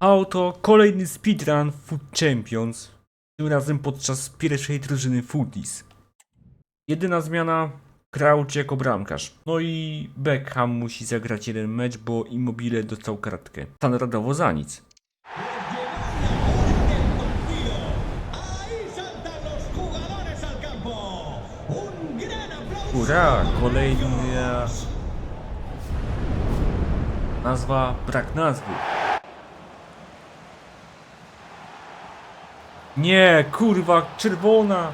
Auto, kolejny speedrun Food Champions. Tym razem podczas pierwszej drużyny Foodies. Jedyna zmiana, Crouch jako bramkarz. No i Beckham musi zagrać jeden mecz, bo Immobile dostał kartkę. Standardowo za nic. Ura, kolejna nazwa, brak nazwy. Nie, kurwa, czerwona.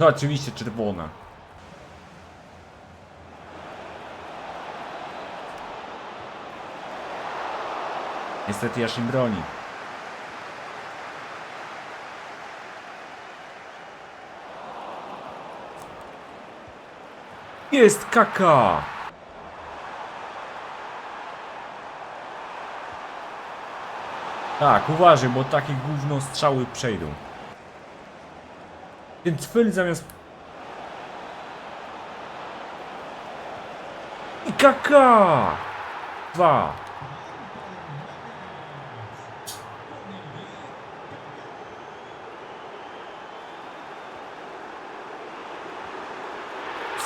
No oczywiście czerwona. Niestety Jaszim broni. Jest kaka! Tak, uważaj, bo takie gówno strzały przejdą. Więc Phil zamiast... I kaka! Dwa.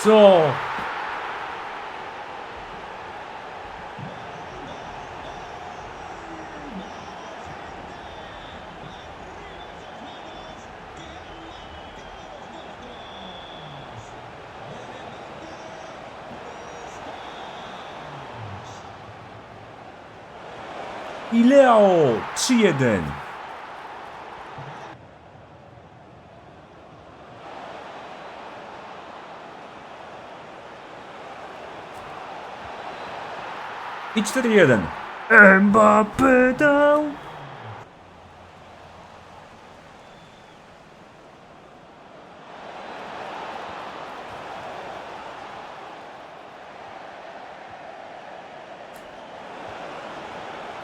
Co? I Leo 3-1. I 4-1. Mbappé dał.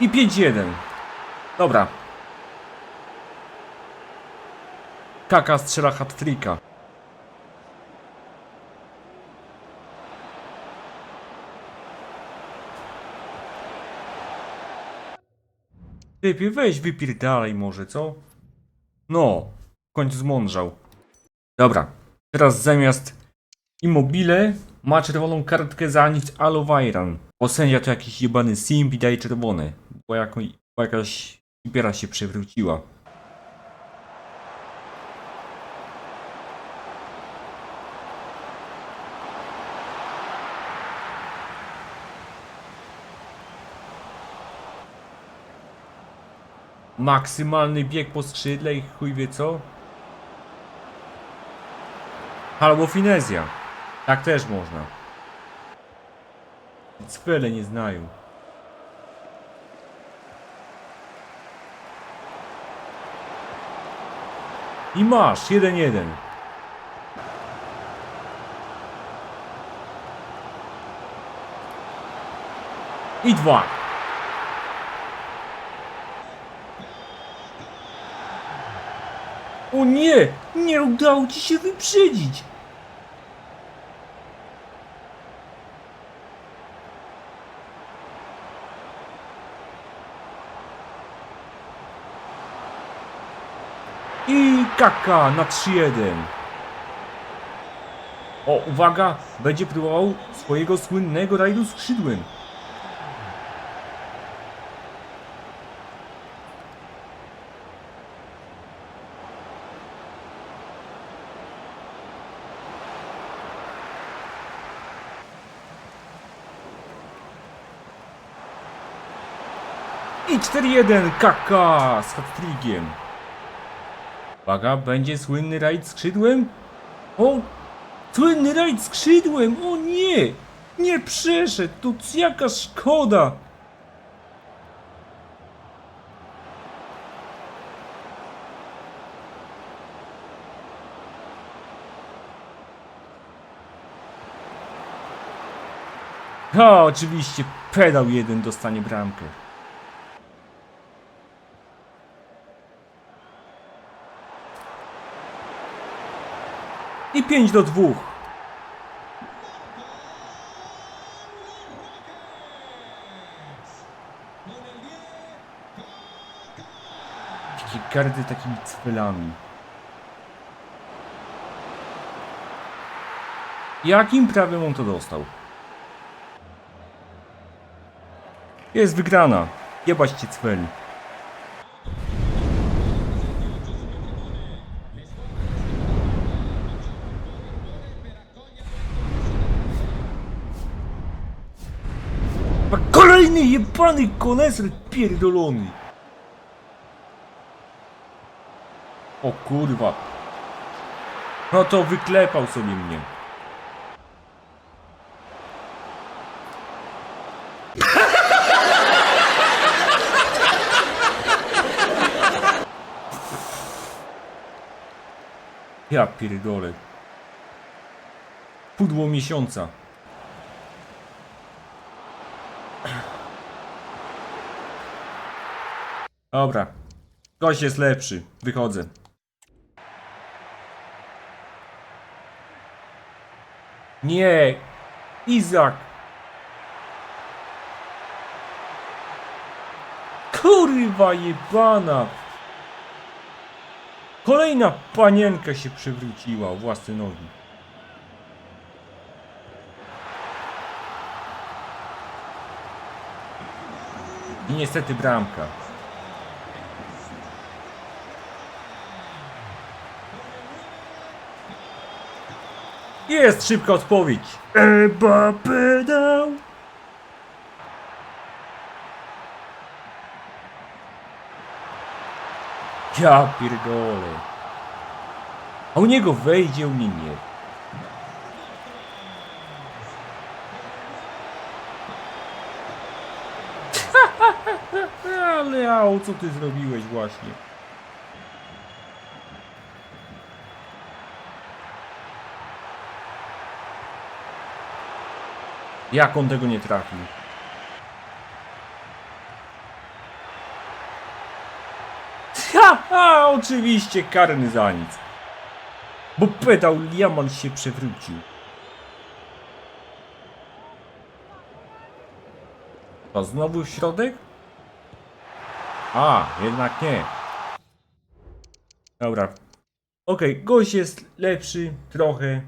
I 5-1. Dobra. Kaka strzela hat-tricka. Typie, weź wypierdalaj może, co? No, w końcu zmądrzał. Dobra, teraz zamiast Immobile ma czerwoną kartkę za nic Alowajran. Bo sędzia to jakiś jebany simp i daje czerwone. Bo, jako, bo jakaś ipiera się przewróciła. Maksymalny bieg po skrzydle i chuj wie co? Albo finezja. Tak też można. Cwele nie znają. I masz, jeden jeden. I dwa. O nie! Nie udało ci się wyprzedzić! I kaka na 3-1. O, uwaga! Będzie próbował swojego słynnego rajdu skrzydłem. I 4-1 kaka z hat-trickiem. Uwaga, będzie słynny rajd skrzydłem? O! Słynny rajd skrzydłem! O nie! Nie przeszedł! To jaka szkoda! Ha, oczywiście, pedał jeden dostanie bramkę. I 5 do 2. Takie gardy takimi cwylami. Jakim prawem on to dostał? Jest wygrana. Jebać ci cweli. Kolejny jebany koneser pierdolony. O kurwa. No to wyklepał sobie mnie. Ja pierdolę. Pudło miesiąca. Dobra. Gość jest lepszy. Wychodzę. Nie! Izak! Kurwa jebana! Kolejna panienka się przewróciła o własne nogi. I niestety bramka. Jest szybka odpowiedź. Eba pedał. Ja pierdolę. A u niego wejdzie, u mnie nie. Ale au, co ty zrobiłeś właśnie? Jak on tego nie trafił? Ha, ha, oczywiście karny za nic. Bo pedał Liaman się przewrócił. To znowu w środek? A, jednak nie. Dobra. Okej, gość jest lepszy trochę,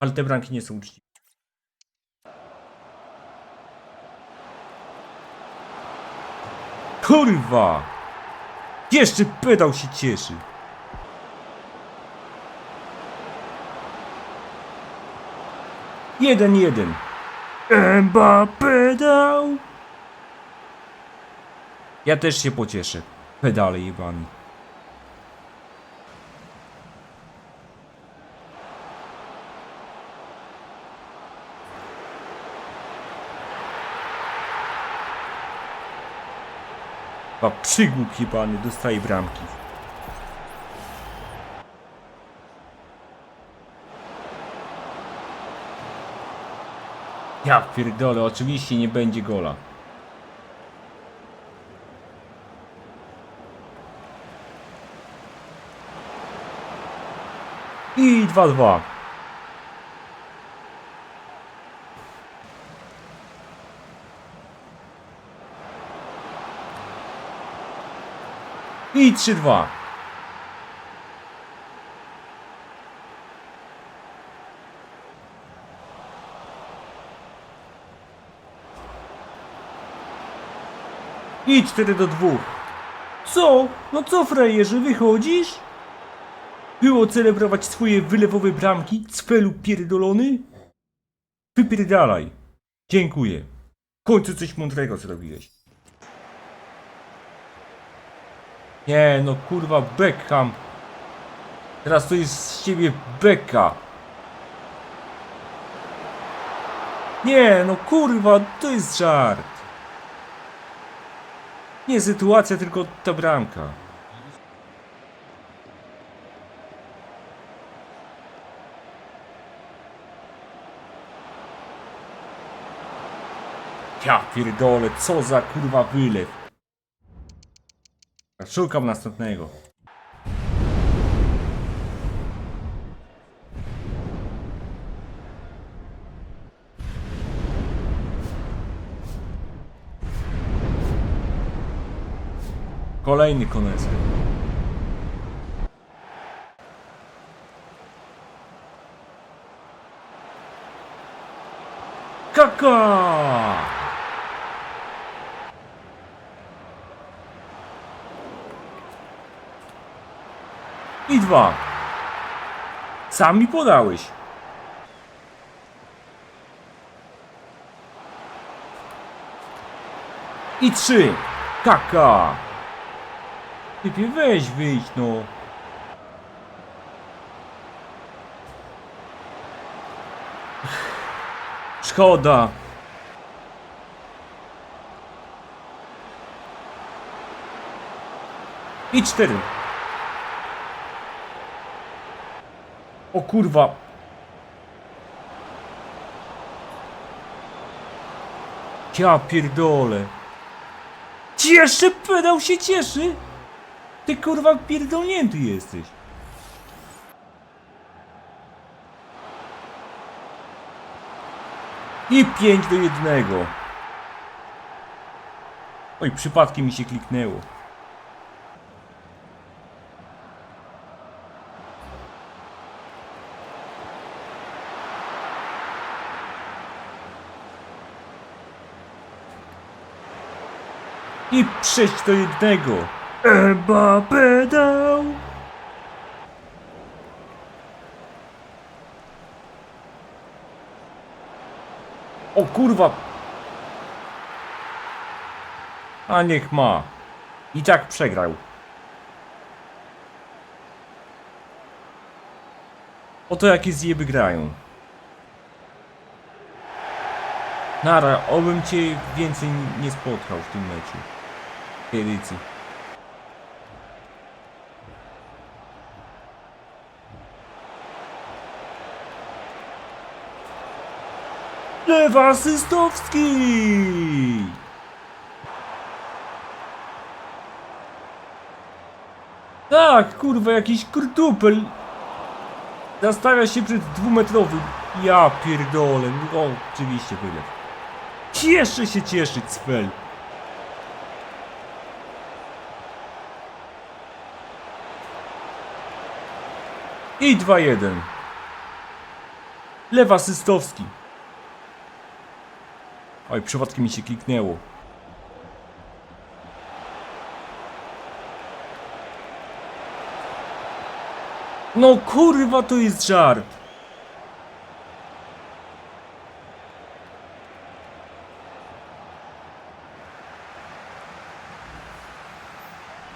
ale te bramki nie są uczciwe. Kurwa! Jeszcze pedał się cieszy. Jeden, jeden. Emba pedał. Ja też się pocieszę. Pedale jebany. A przygłup jebany dostaje bramki. Ja pierdolę, oczywiście nie będzie gola. I 2-2. I 3-2. I 4 do 2. Co? No co frajerze, wychodzisz? Było celebrować swoje wylewowe bramki, cfelu pierdolony? Wypierdalaj. Dziękuję. W końcu coś mądrego zrobiłeś. Nie, no kurwa, Beckham. Teraz to jest z ciebie beka. Nie, no kurwa, to jest żart. Nie sytuacja, tylko ta bramka. Ja pierdolę, co za kurwa wylew. Szukam następnego. Kolejny konecki. Kaka! I dwa. Sam mi podałeś. I trzy. Kaka. Typie weź wyjdź no. Szkoda. I cztery. O kurwa. Ja pierdolę. Cieszy, pedał się cieszy. Ty kurwa pierdolnięty jesteś. I 5 do 1. Oj, przypadkiem mi się kliknęło. I 6 do 1. Eba pedał. O kurwa! A niech ma. I tak przegrał. Oto jakie zjeby grają. Nara, obym cię więcej nie spotkał w tym meczu. Edycji. Lewa Systowski! Tak, kurwa, jakiś kurtupel. Zastawia się przed dwumetrowym. Ja pierdolę. No, oczywiście byle. Cieszę się cieszyć, Svel. I 2-1. Lewa Systowski. Oj, przypadkiem mi się kliknęło. No kurwa, to jest żart.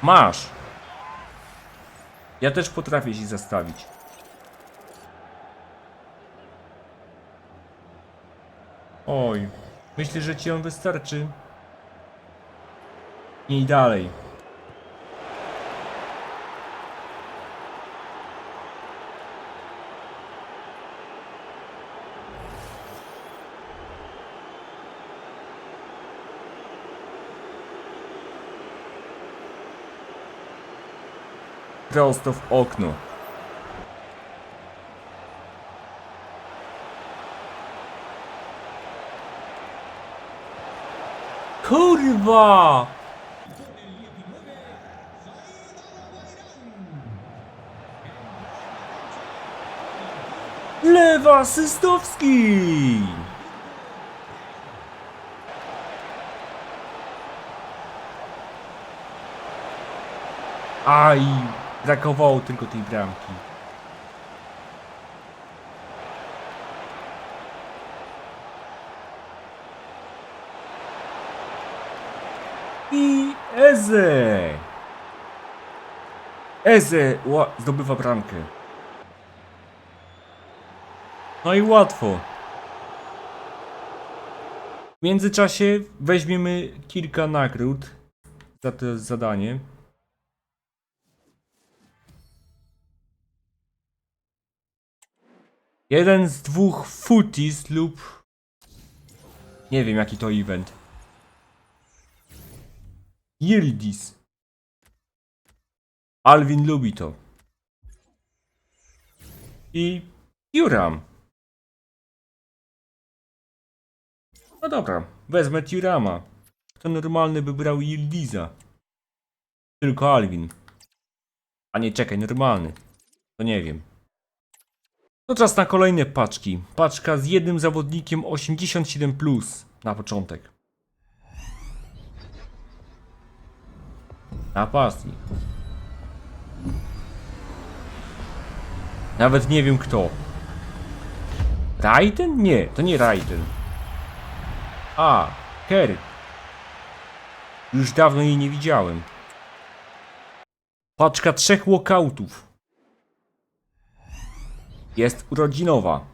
Masz. Ja też potrafię się zastawić. Oj, myślę, że ci on wystarczy. I dalej. Prosto w okno. Kurwa! Lewa Systowski! Aj, brakowało tylko tej bramki. I Eze! Eze ła- zdobywa bramkę. No i łatwo. W międzyczasie weźmiemy kilka nagród za to zadanie. Jeden z dwóch footies lub... Nie wiem jaki to event. Yildiz. Alvin lubi to. I Juram. No dobra, wezmę Tirama. To normalny by brał Yildiza. Tylko Alvin. A nie, czekaj, normalny. To nie wiem. To czas na kolejne paczki. Paczka z jednym zawodnikiem 87 plus na początek. Napastnik. Nawet nie wiem kto. Raiden? Nie, to nie Raiden. A, Kerry. Już dawno jej nie widziałem. Paczka trzech walkoutów. Jest urodzinowa.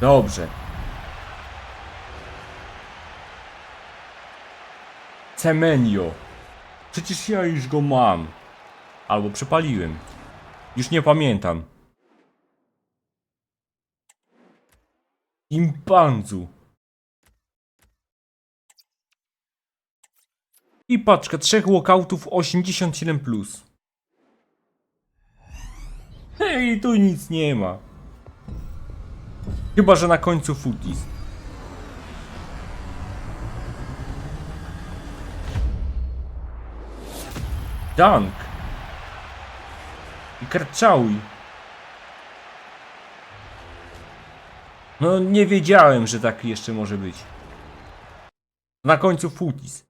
Dobrze. Cemenio. Przecież ja już go mam. Albo przepaliłem. Już nie pamiętam. Impanzu. I paczka trzech walkoutów 87+. Plus. Hej, tu nic nie ma. Chyba, że na końcu footies. Dank. I karczaui. No nie wiedziałem, że tak jeszcze może być. Na końcu footies.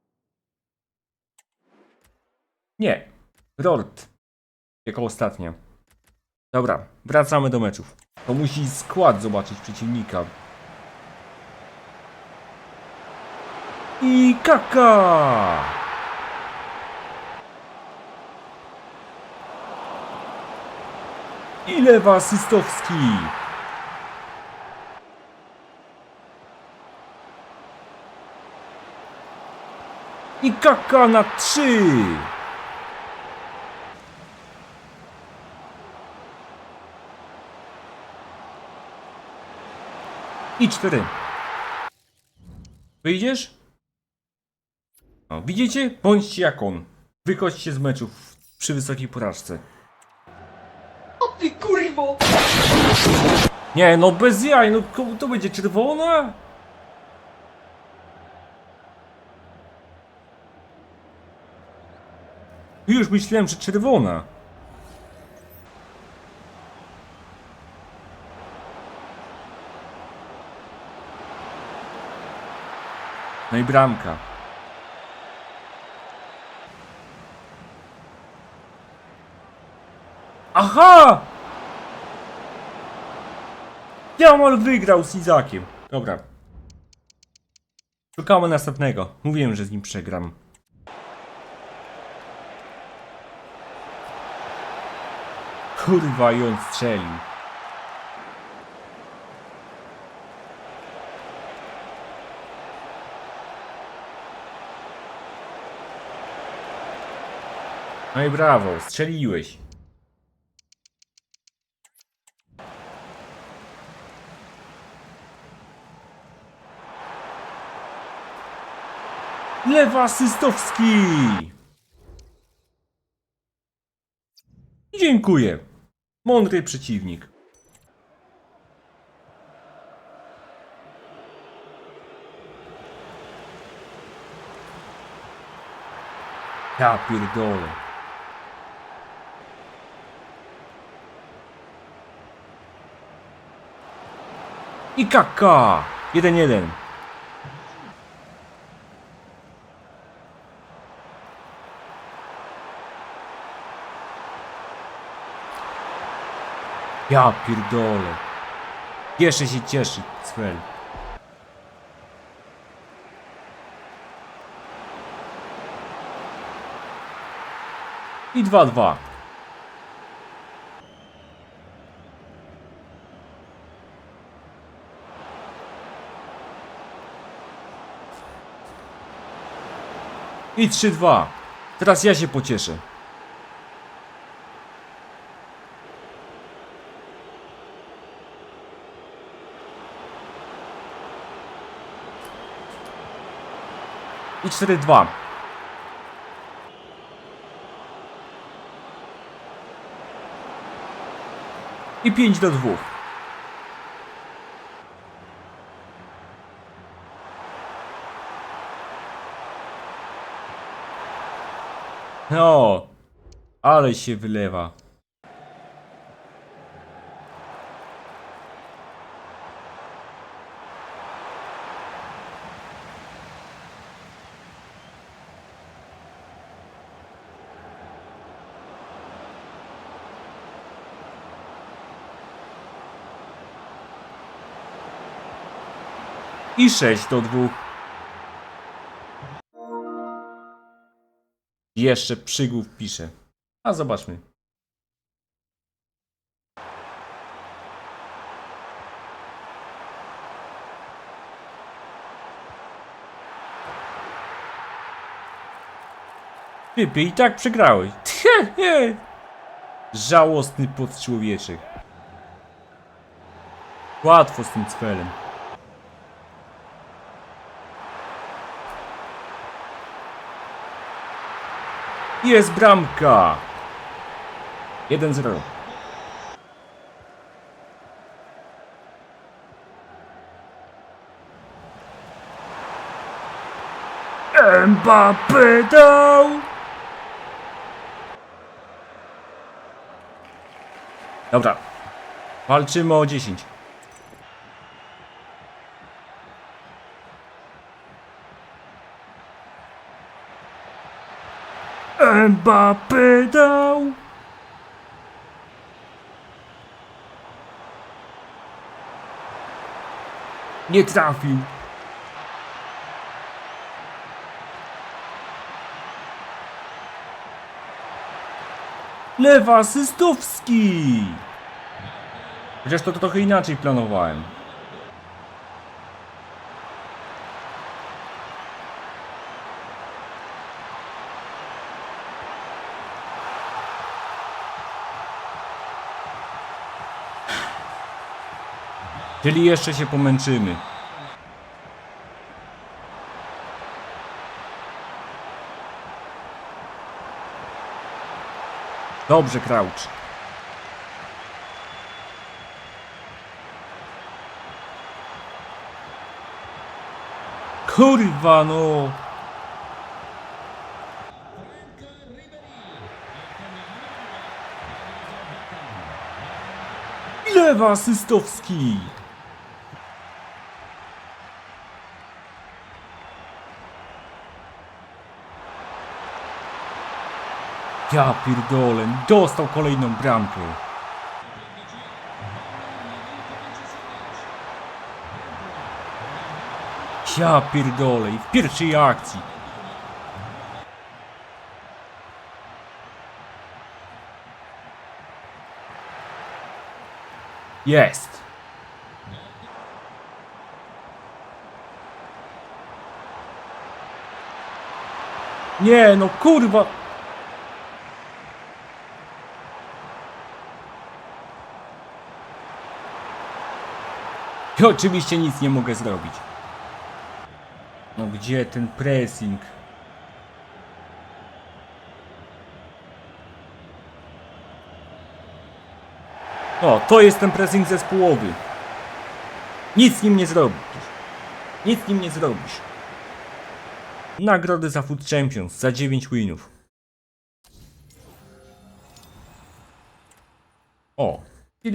Nie. Rort. Jako ostatnia. Dobra, wracamy do meczów. To musi skład zobaczyć przeciwnika. I kaka! I lewa. I kaka na trzy. I cztery. Wyjdziesz? No, widzicie? Bądźcie jak on. Wychodźcie z meczów przy wysokiej porażce. O ty kurwo! Nie, no bez jaj, no to będzie czerwona? Już myślałem, że czerwona. No i bramka. Aha! Jamal wygrał z Izakiem. Dobra. Szukamy następnego. Mówiłem, że z nim przegram. Kurwa, i on strzelił. No i brawo, strzeliłeś. Lewa asystowski! Dziękuję. Mądry przeciwnik. Ja pierdolę. I kaka! 1-1. Ja pierdolę. Jeszcze się cieszy, Svel. I 2-2. I 3-2. Teraz ja się pocieszę. I 4-2. I 5 do 2. No, ale się wylewa. I 6 do 2. Jeszcze przygłów pisze. A zobaczmy. Typie, i tak przegrałeś. Żałosny podczłowieczek. Łatwo z tym cfelem. Jest bramka! 1-0. Mbappé dał! Dobra. Walczymy o 10. Mbappé dał! Nie trafił. Lewa Systowski! Chociaż to trochę inaczej planowałem. Czyli jeszcze się pomęczymy. Dobrze, Crouch. Kurwa no! Lewa Systowski! Ja pierdolę, dostał kolejną bramkę. Ja pierdolę, i w pierwszej akcji. Jest. Nie, no kurwa. I oczywiście nic nie mogę zrobić. No gdzie ten pressing? O, to jest ten pressing zespołowy. Nic z nim nie zrobisz. Nic z nim nie zrobisz. Nagrody za Food Champions za 9 winów. O, i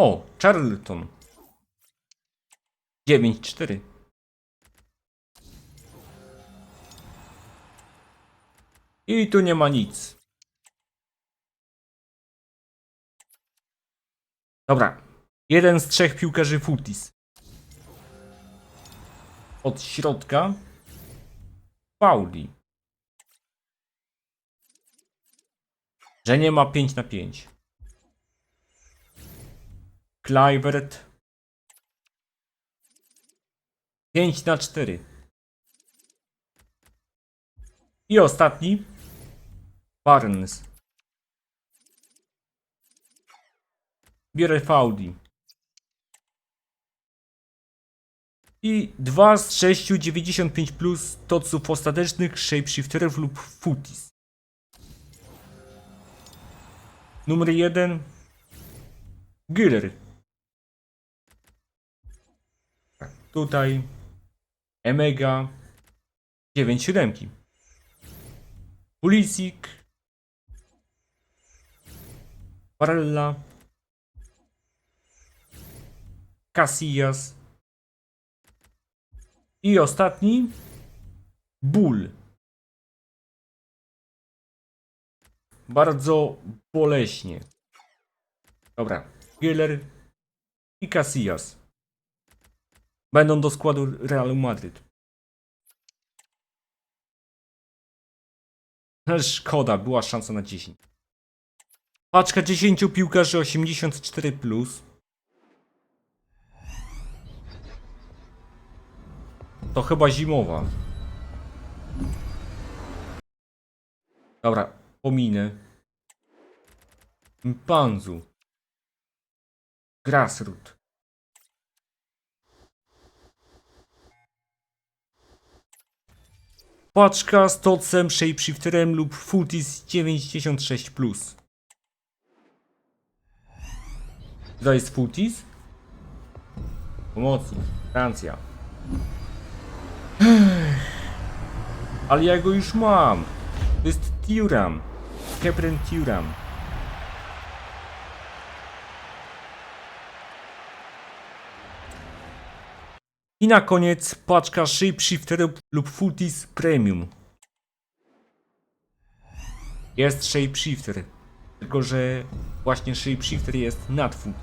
O, Charlton. 9-4. I tu nie ma nic. Dobra. Jeden z trzech piłkarzy Futis. Od środka. Pauli. Że nie ma 5 na 5. Kluivert 5 na 4. I ostatni Barnes. Bierę. I 2 z 6 95 plus toców ostatecznych shapeshifterów lub footies. Numer 1 Giller. Tak, tutaj. Emega. 9 siódemki. Pulisic. Barella. Casillas. I ostatni. Ból. Bardzo boleśnie. Dobra. Giller i Casillas. Będą do składu Realu Madryt. Szkoda, była szansa na 10. Paczka 10 piłkarzy 84+. Plus. To chyba zimowa. Dobra, pominę. Mpanzu. Grassroot. Paczka z tocem, shapeshifterem lub Footis 96+. Plus. To jest Footis? Pomocy. Francja. Ale ja go już mam. To jest Turam. Kepren Turam. I na koniec paczka Shapeshifter lub Footis Premium. Jest Shapeshifter. Tylko, że właśnie Shapeshifter jest nad Foot.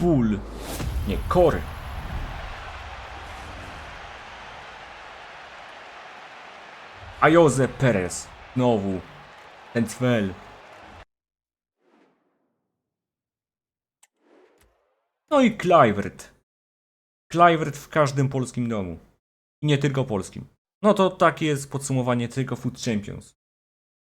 Ból. Nie, Core. A Jose Perez. Znowu. Ten cwel. No i Kluivert. Kluivert w każdym polskim domu. I nie tylko polskim. No to takie jest podsumowanie tylko Food Champions.